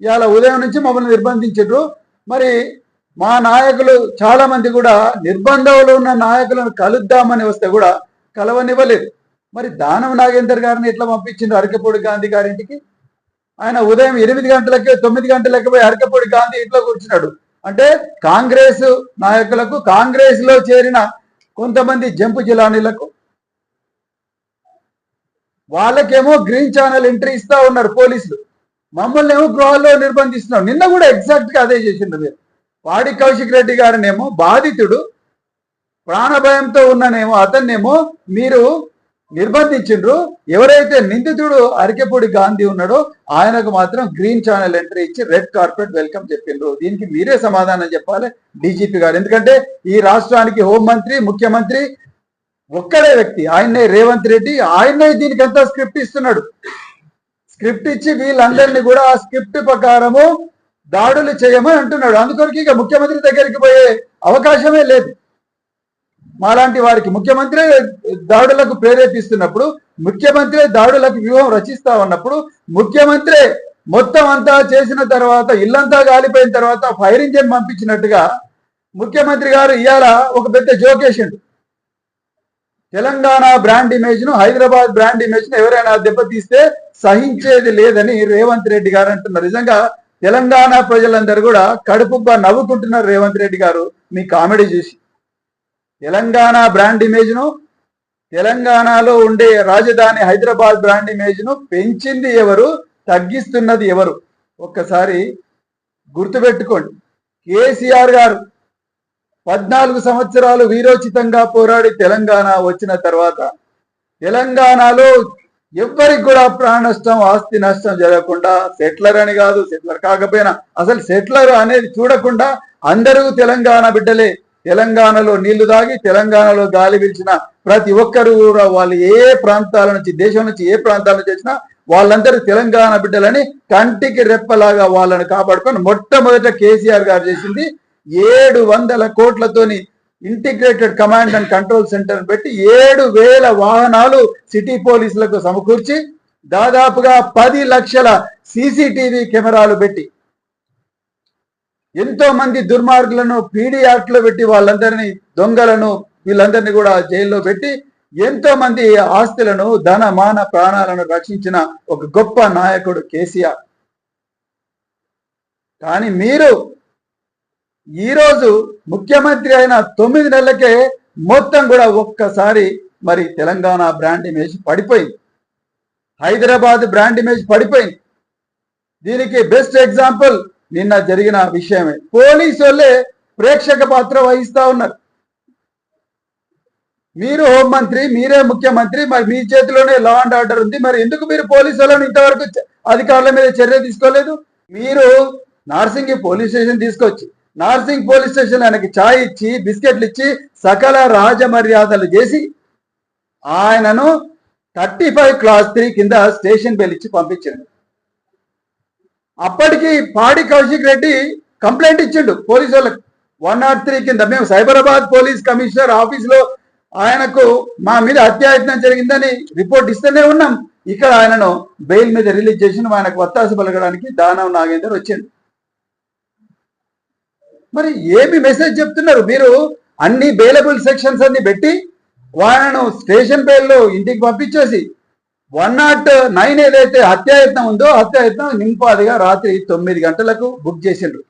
ఇవాళ ఉదయం నుంచి మమ్మల్ని నిర్బంధించారు మరి మా నాయకులు చాలా మంది కూడా నిర్బంధంలో ఉన్న నాయకులను కలుద్దామని వస్తే కూడా కలవనివ్వలేదు. మరి దానం నాగేందర్ గారిని ఎట్లా పంపించిండ్రు అరకపూడి గాంధీ గారింటికి? ఆయన ఉదయం ఎనిమిది గంటలకి తొమ్మిది గంటలకి పోయి అరకపూడి గాంధీ ఇంట్లో కూర్చున్నాడు. అంటే కాంగ్రెస్ నాయకులకు కాంగ్రెస్లో చేరిన కొంతమంది జంపు జిలానీలకు వాళ్ళకేమో గ్రీన్ ఛానల్ ఎంట్రీ ఇస్తా ఉన్నారు పోలీసులు. మమ్మల్ని ఏమో గృహాల్లో నిర్బంధిస్తున్నారు నిన్న కూడా ఎగ్జాక్ట్గా అదే చేసిండ్రు మీరు. పాడి కౌశిక్ రెడ్డి గారినేమో బాధితుడు. ప్రాణభయంతో ఉన్ననేమో అతన్నేమో మీరు నిర్బంధించిండ్రు. ఎవరైతే నిందితుడు అరికెపూడి గాంధీ ఉన్నాడో ఆయనకు మాత్రం గ్రీన్ ఛానల్ ఎంట్రీ ఇచ్చి రెడ్ కార్పెట్ వెల్కమ్ చెప్పిండ్రు. దీనికి మీరే సమాధానం చెప్పాలి డీజీపీ గారు. ఎందుకంటే ఈ రాష్ట్రానికి హోంమంత్రి ముఖ్యమంత్రి ఒక్కడే వ్యక్తి. ఆయన్నే రేవంత్ రెడ్డి ఆయన్నే దీనికి అంతా స్క్రిప్ట్ ఇస్తున్నాడు. స్క్రిప్ట్ ఇచ్చి వీళ్ళందరినీ కూడా ఆ స్క్రిప్ట్ ప్రకారము దాడులు చేయమని అంటున్నాడు. అందుకొరకు ఇక ముఖ్యమంత్రి దగ్గరికి పోయే అవకాశమే లేదు. మాలాంటి వారికి ముఖ్యమంత్రి దాడులకు ప్రేరేపిస్తున్నప్పుడు ముఖ్యమంత్రి దాడులకు వ్యూహం రచిస్తా ఉన్నప్పుడు ముఖ్యమంత్రి మొత్తం అంతా చేసిన తర్వాత ఇల్లంతా గాలిపోయిన తర్వాత ఫైర్ ఇంజిన్ పంపించినట్టుగా ముఖ్యమంత్రి గారు ఇవాళ ఒక పెద్ద జోకేషన్ తెలంగాణ బ్రాండ్ ఇమేజ్ను హైదరాబాద్ బ్రాండ్ ఇమేజ్ను ఎవరైనా దెబ్బతీస్తే సహించేది లేదని రేవంత్ రెడ్డి గారు అంటున్నారు. నిజంగా తెలంగాణ ప్రజలందరూ కూడా కడుపుబ్బా నవ్వుకుంటున్నారు రేవంత్ రెడ్డి గారు. మీ కామెడీ చూసి. తెలంగాణ బ్రాండ్ ఇమేజ్ను తెలంగాణలో ఉండే రాజధాని హైదరాబాద్ బ్రాండ్ ఇమేజ్ను పెంచింది ఎవరు తగ్గిస్తున్నది ఎవరు? ఒక్కసారి గుర్తుపెట్టుకోండి. కేసీఆర్ గారు పద్నాలుగు సంవత్సరాలు వీరోచితంగా పోరాడి తెలంగాణ వచ్చిన తర్వాత తెలంగాణలో ఎవ్వరికి కూడా ప్రాణ నష్టం ఆస్తి నష్టం జరగకుండా సెటిలర్ అని కాదు సెటిలర్ కాకపోయినా అసలు సెటిలర్ అనేది చూడకుండా అందరూ తెలంగాణ బిడ్డలే. తెలంగాణలో నీళ్ళు తాగి తెలంగాణలో గాలి పీల్చిన ప్రతి ఒక్కరు కూడా వాళ్ళు ఏ ప్రాంతాల నుంచి దేశం నుంచి ఏ ప్రాంతాల నుంచి వచ్చినా వాళ్ళందరూ తెలంగాణ బిడ్డలని కంటికి రెప్పలాగా వాళ్ళని కాపాడుకొని మొట్టమొదట కేసీఆర్ గారు చేసింది ఏడు వందల కోట్లతోని integrated command and control centre పెట్టి ఏడు వేల వాహనాలు సిటీ పోలీసులకు సమకూర్చి దాదాపుగా పది లక్షల సీసీటీవీ కెమెరాలు పెట్టి ఎంతో మంది దుర్మార్గులను పీడీ యాక్ట్లో పెట్టి వాళ్ళందరినీ దొంగలను వీళ్ళందరినీ కూడా జైల్లో పెట్టి ఎంతో మంది ఆస్తులను ధన మాన ప్రాణాలను రక్షించిన ఒక గొప్ప నాయకుడు కేసీఆర్. కానీ మీరు ఈరోజు ముఖ్యమంత్రి అయిన తొమ్మిది నెలలకే మొత్తం కూడా ఒక్కసారి మరి తెలంగాణ బ్రాండ్ ఇమేజ్ పడిపోయింది. హైదరాబాద్ బ్రాండ్ ఇమేజ్ పడిపోయింది. దీనికి బెస్ట్ ఎగ్జాంపుల్ నిన్న జరిగిన విషయమే. పోలీసు వాళ్ళే ప్రేక్షక పాత్ర వహిస్తా ఉన్నారు. మీరు హోంమంత్రి మీరే ముఖ్యమంత్రి మరి మీ చేతిలోనే లా అండ్ ఆర్డర్ ఉంది. మరి ఎందుకు మీరు పోలీసు వాళ్ళని ఇంతవరకు అధికారుల మీద చర్య తీసుకోలేదు? మీరు నార్సింగి పోలీస్ స్టేషన్ తీసుకొచ్చి నార్సింగ్ పోలీస్ స్టేషన్ ఆయనకి ఛాయ్ ఇచ్చి బిస్కెట్లు ఇచ్చి సకల రాజమర్యాదలు చేసి ఆయనను థర్టీ ఫైవ్ క్లాస్ త్రీ కింద స్టేషన్ బెల్ ఇచ్చి పంపించాడు. అప్పటికి పాడి కౌశిక్ రెడ్డి కంప్లైంట్ ఇచ్చిండు పోలీసు వాళ్ళకి. వన్ నాట్ త్రీ కింద మేము సైబరాబాద్ పోలీస్ కమిషనర్ ఆఫీస్లో ఆయనకు మా మీద అత్యాయత్నం జరిగిందని రిపోర్ట్ ఇస్తూనే ఉన్నాం. ఇక్కడ ఆయనను బెయిల్ మీద రిలీజ్ చేసిన ఆయనకు వత్తాసు పలకడానికి దానం నాగేందర్ వచ్చిండు. మరి ఏమి మెసేజ్ చెప్తున్నారు? మీరు అన్ని బెయిలబుల్ సెక్షన్స్ అన్ని పెట్టి వాళ్ళను స్టేషన్ బెయిల్లో ఇంటికి పంపించేసి వన్ నాట్ నైన్ ఏదైతే హత్యాయత్నం ఉందో హత్యాయత్నం నింపాదిగా రాత్రి తొమ్మిది గంటలకు బుక్ చేసిండ్రు.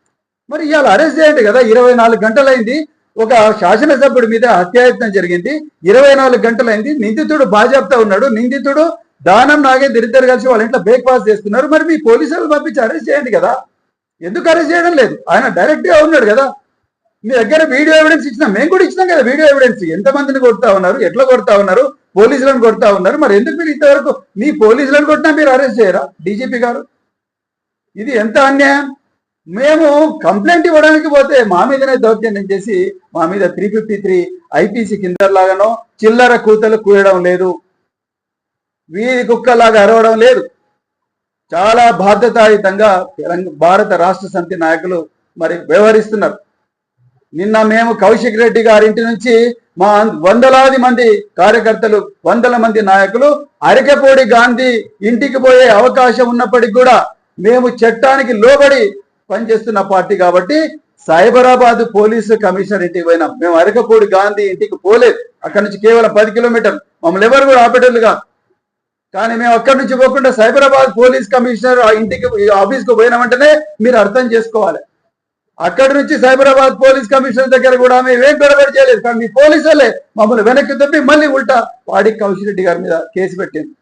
మరి ఇవాళ అరెస్ట్ చేయండి కదా ఇరవై నాలుగు గంటలైంది ఒక శాసనసభ్యుడి మీద హత్యాయత్నం జరిగింది ఇరవై నాలుగు గంటలైంది నిందితుడు బాజాప్తా ఉన్నాడు నిందితుడు దానం నాగేంద్ర ఇద్దరు కలిసి వాళ్ళ ఇంట్లో బ్రేక్ఫాస్ట్ చేస్తున్నారు మరి మీ పోలీసులు పంపించి అరెస్ట్ చేయండి కదా. ఎందుకు అరెస్ట్ చేయడం లేదు? ఆయన డైరెక్ట్గా ఉన్నాడు కదా. మీ దగ్గర వీడియో ఎవిడెన్స్ ఇచ్చినా మేము కూడా ఇచ్చినాం కదా వీడియో ఎవిడెన్స్ ఎంతమందిని కొడతా ఉన్నారు? ఎట్లా కొడతా ఉన్నారు? పోలీసులను కొడతా ఉన్నారు. మరి ఎందుకు మీరు ఇంతవరకు మీ పోలీసులను కొట్టినా మీరు అరెస్ట్ చేయరా? డీజీపీ గారు? ఇది ఎంత అన్యాయం? మేము కంప్లైంట్ ఇవ్వడానికి పోతే మా మీదనే దౌర్జన్యం చేసి మా మీద త్రీ ఫిఫ్టీ త్రీ ఐపీసీ కిందలాగానో చిల్లర కూతలు కూయడం లేదు. వీధి కుక్కలాగా అరవడం లేదు. చాలా బాధ్యతాయుతంగా తెలంగాణ భారత రాష్ట్ర సమితి నాయకులు మరి వ్యవహరిస్తున్నారు. నిన్న మేము కౌశిక్ రెడ్డి గారింటి నుంచి మా వందలాది మంది కార్యకర్తలు వందల మంది నాయకులు అరకెపూడి గాంధీ ఇంటికి పోయే అవకాశం ఉన్నప్పటికీ కూడా మేము చట్టానికి లోబడి పనిచేస్తున్న పార్టీ కాబట్టి సైబరాబాద్ పోలీసు కమిషనర్ ఇంటికి పోయినాం మేము అరకపూడి గాంధీ ఇంటికి పోలేదు. అక్కడి నుంచి కేవలం పది కిలోమీటర్లు. మమ్మల్ని ఎవరు కూడా ఆపేటోళ్ళుగా కానీ మేము అక్కడి నుంచి పోకుండా సైబరాబాద్ పోలీస్ కమిషనర్ ఇంటికి ఆఫీస్కు పోయిన వెంటనే మీరు అర్థం చేసుకోవాలి. అక్కడి నుంచి సైబరాబాద్ పోలీస్ కమిషనర్ దగ్గర కూడా మేము ఏం చేయలేదు. కానీ మీ పోలీసులే మమ్మల్ని వెనక్కి తప్పి మళ్ళీ ఉల్టా వాడి కౌశిరెడ్డి గారి మీద కేసు పెట్టింది.